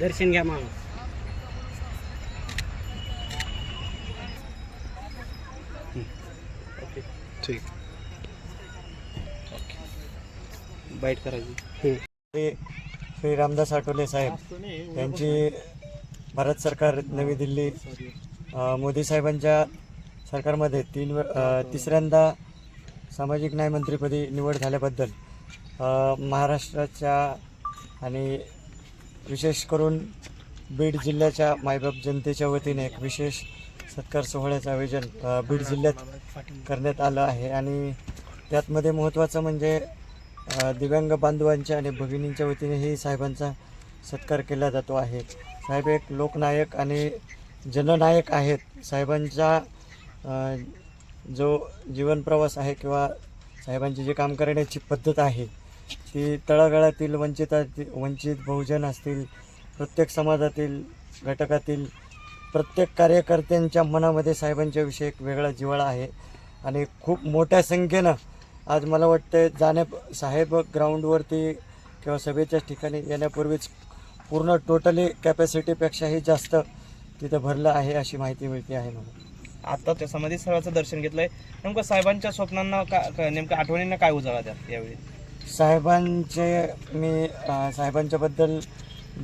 दर्शन घ्या मामा. ठीक. बाईट करायची. श्री श्री रामदास आठवले साहेब यांची भारत सरकार नवी दिल्ली मोदी साहेबांच्या सरकारमध्ये तीन तिसऱ्यांदा सामाजिक न्याय मंत्रीपदी निवड झाल्याबद्दल महाराष्ट्राच्या आणि विशेष करून बीड जिल्ह्याच्या मायबाप जनतेच्या वतीने एक विशेष सत्कार सोहळ्याचं आयोजन बीड जिल्ह्यात करण्यात आलं आहे. आणि त्यातमध्ये महत्त्वाचं म्हणजे दिव्यांग बांधवांच्या आणि भगिनींच्या वतीनेही साहेबांचा सत्कार केला जातो आहे. साहेब एक लोकनायक आणि जननायक आहेत. साहेबांच्या जो जीवनप्रवास आहे किंवा साहेबांची जी काम करण्याची पद्धत आहे ती तळागाळातील वंचित वंचित बहुजन असतील प्रत्येक समाजातील घटकातील प्रत्येक कार्यकर्त्यांच्या मनामध्ये साहेबांच्याविषयी एक वेगळा जिवळा आहे. आणि खूप मोठ्या संख्येनं आज मला वाटतं जाण्या साहेब ग्राउंडवरती किंवा सभेच्या ठिकाणी येण्यापूर्वीच पूर्ण टोटली कॅपॅसिटीपेक्षाही जास्त तिथं भरलं आहे अशी माहिती मिळते आहे मला. आता त्याच्यामध्ये समाधी स्थळाचं दर्शन घेतलंय. नेमकं साहेबांच्या स्वप्नांना का नेमकं आठवणींना काय उजाळा द्या यावेळी? साहेबांचे मी साहेबांच्याबद्दल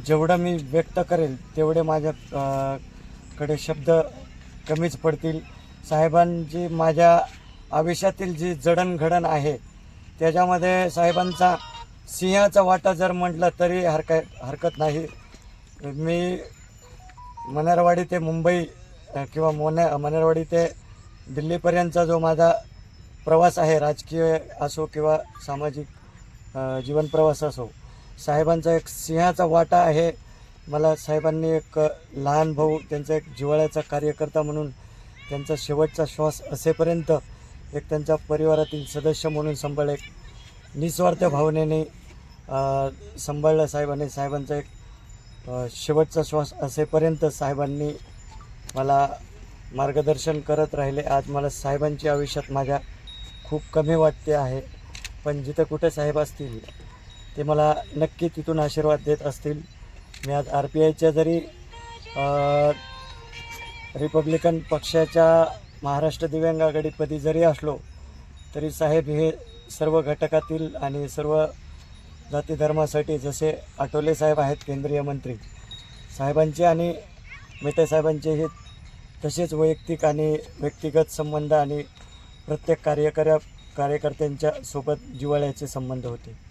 जेवढं मी व्यक्त करेल तेवढे माझ्या कडे शब्द कमीच पडतील. साहेबांची माझ्या आयुष्यातील जी जडणघडण आहे त्याच्यामध्ये साहेबांचा सिंहाचा वाटा जर म्हटलं तरी हरकत हरकत नाही. मी मनारवाडी ते मुंबई किंवा मोने मनेरवाडी ते दिल्लीपर्यंतचा जो माझा प्रवास आहे राजकीय असो किंवा सामाजिक जीवनप्रवास असो साहेबांचा एक सिंहाचा वाटा आहे. मला साहेबांनी एक लहान भाऊ त्यांचा एक जिव्हाळ्याचा कार्यकर्ता म्हणून त्यांचा शेवटचा श्वास असेपर्यंत एक त्यांच्या परिवारातील सदस्य म्हणून सांभाळ एक निस्वार्थ भावनेने सांभाळलं साहेबांनी. साहेबांचा एक शेवटचा श्वास असेपर्यंत साहेबांनी मला मार्गदर्शन करत राहिले. आज मला साहेबांची आयुष्यात माझ्या खूप कमी वाटते आहे. पण जिथं कुठे साहेब असतील ते मला नक्की तिथून आशीर्वाद देत असतील. मी आज आर पी आयच्या जरी रिपब्लिकन पक्षाच्या महाराष्ट्र दिव्यांग आघाडीपदी जरी असलो तरी साहेब हे सर्व घटकातील आणि सर्व जाती धर्मासाठी जसे आठवले साहेब आहेत केंद्रीय मंत्री साहेबांचे आणि मेटे साहेबांचे हे तसेच वैयक्तिक आणि व्यक्तिगत संबंध आणि प्रत्येक कार्यकर्या कार्यकर्त्यांच्या सोबत जिव्हाळ्याचे संबंध होते.